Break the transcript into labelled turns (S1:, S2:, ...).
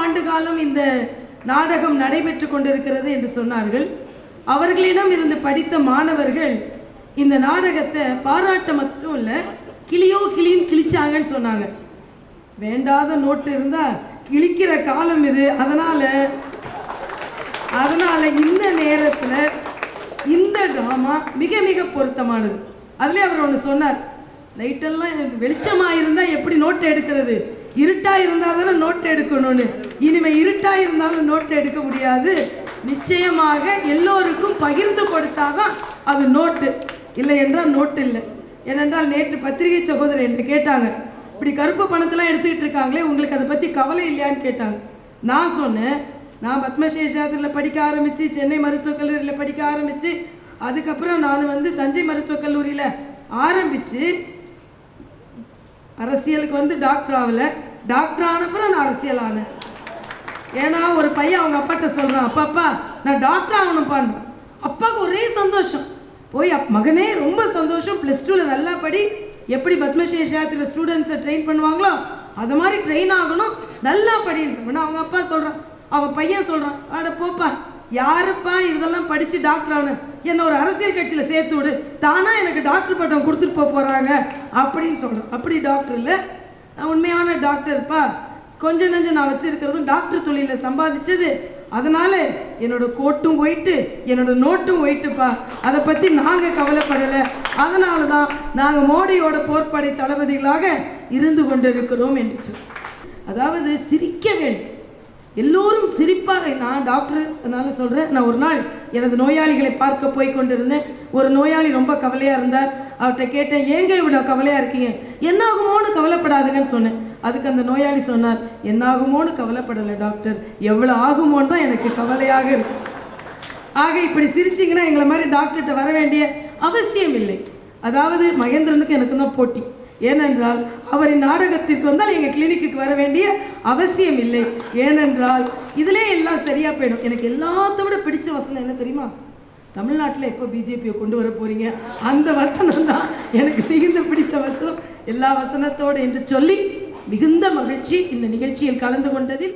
S1: ஆண்டு காலம் இந்த நாடகம் நடைபெற்று கொண்டிருக்கிறது என்று சொன்னார்கள். அவர்களிடம் இருந்து படித்த மாணவர்கள் இந்த நாடகத்தை பாராட்ட மட்டும் இல்லை கிளியோ கிளின்னு கிழிச்சாங்கன்னு சொன்னாங்க. வேண்டாத நோட்டு இருந்தால் கிழிக்கிற காலம் இது. அதனால் அதனால் இந்த நேரத்தில் இந்த ட்ராமா மிக மிக பொருத்தமானது. அதுலேயே அவர் ஒன்று சொன்னார் லைட்டெல்லாம் எனக்கு வெளிச்சமாக இருந்தால் எப்படி நோட் எடுக்கிறது? இருட்டாக இருந்தால் தானே நோட் எடுக்கணும்னு. இனிமே இருட்டா இருந்தாலும் நோட் எடுக்க முடியாது. நிச்சயமாக எல்லோருக்கும் பகிர்ந்து கொடுத்தாதான் அது நோட்டு இல்லை என்றால் நோட்டு இல்லை. ஏனென்றால் நேற்று பத்திரிகை சகோதரர் என்று கேட்டாங்க. இப்படி கருப்பு பணத்தெல்லாம் எடுத்துக்கிட்டு இருக்காங்களே உங்களுக்கு அதை பற்றி கவலை இல்லையான்னு கேட்டாங்க. நான் சொன்னேன் நான் பத்மசேஷாத்தில் படிக்க ஆரம்பித்து சென்னை மருத்துவக் கல்லூரியில் படிக்க ஆரம்பித்து அதுக்கப்புறம் நான் வந்து தஞ்சை மருத்துவக் கல்லூரியில் ஆரம்பித்து அரசியலுக்கு வந்து டாக்டர் ஆகலை. டாக்டர் ஆனப்பறம் நான் அரசியல் ஆனேன். ஏன்னா ஒரு பையன் அவங்க அப்பாட்ட சொல்கிறான் அப்பா அப்பா நான் டாக்டர் ஆகணும்ப்பான்னு. அப்பாவுக்கு ஒரே சந்தோஷம். போய் அப் மகனே ரொம்ப சந்தோஷம். ப்ளஸ் டூவில் நல்லா படி. எப்படி பத்மசேஷாத்தில் ஸ்டூடெண்ட்ஸை ட்ரெயின் பண்ணுவாங்களோ அது மாதிரி ட்ரெயின் ஆகணும். நல்லா படின்னு அவங்க அப்பா சொல்கிறான் அவன் பையன் சொல்கிறான் ஆட போப்பா யாருப்பா இதெல்லாம் படித்து டாக்டர் ஆகணும்? என்னை ஒரு அரசியல் கட்சியில் சேர்த்து விடு. தானாக எனக்கு டாக்டர் பட்டம் கொடுத்துட்டு போக போகிறாங்க அப்படின்னு சொல்கிறான் அப்படி டாக்டர் இல்லை. நான் உண்மையான டாக்டர்ப்பா கொஞ்சம் நஞ்சம் நான் வச்சிருக்கிறதும் டாக்டர் தொழிலில் சம்பாதிச்சது. அதனால என்னோட கோட்டும் போயிட்டு என்னோட நோட்டும் ஒயிட்டுப்பா அதை பற்றி நாங்கள் கவலைப்படலை. அதனால தான் நாங்கள் மோடியோட போர்ப்படை தளபதிகளாக இருந்து கொண்டிருக்கிறோம் என்று சொல். அதாவது சிரிக்க வேண்டும். எல்லோரும் சிரிப்பாக நான் டாக்டர் அதனால சொல்கிறேன் நான் ஒரு நாள் எனது நோயாளிகளை பார்க்க போய் கொண்டிருந்தேன். ஒரு நோயாளி ரொம்ப கவலையாக இருந்தார். அவர்கிட்ட கேட்டேன் ஏங்க இவ்வளோ கவலையாக இருக்கீங்க? என்ன ஆகுமோன்னு கவலைப்படாதுங்கன்னு சொன்னேன். அதுக்கு அந்த நோயாளி சொன்னார் என்ன ஆகுமோன்னு கவலைப்படலை டாக்டர் எவ்வளோ ஆகுமோன்னு தான் எனக்கு கவலையாக இருக்கு. ஆக இப்படி சிரிச்சிங்கன்னா எங்களை மாதிரி டாக்டர்கிட்ட வர வேண்டிய அவசியம் இல்லை. அதாவது மகேந்திரனுக்கு எனக்கு தான் போட்டி. ஏனென்றால் அவரின் நாடகத்திற்கு வந்தால் எங்கள் கிளினிக்கு வர வேண்டிய அவசியம் இல்லை. ஏனென்றால் இதிலே எல்லாம் சரியாக போயிடும். எனக்கு எல்லாத்த விட பிடிச்ச வசனம் என்ன தெரியுமா? தமிழ்நாட்டில் எப்போ பிஜேபியை கொண்டு வர போகிறீங்க அந்த வசனம் தான் எனக்கு மிகுந்த பிடித்த வசனம். எல்லா வசனத்தோடு என்று சொல்லி மிகுந்த மகிழ்ச்சி இந்த நிகழ்ச்சியில் கலந்து கொண்டதில்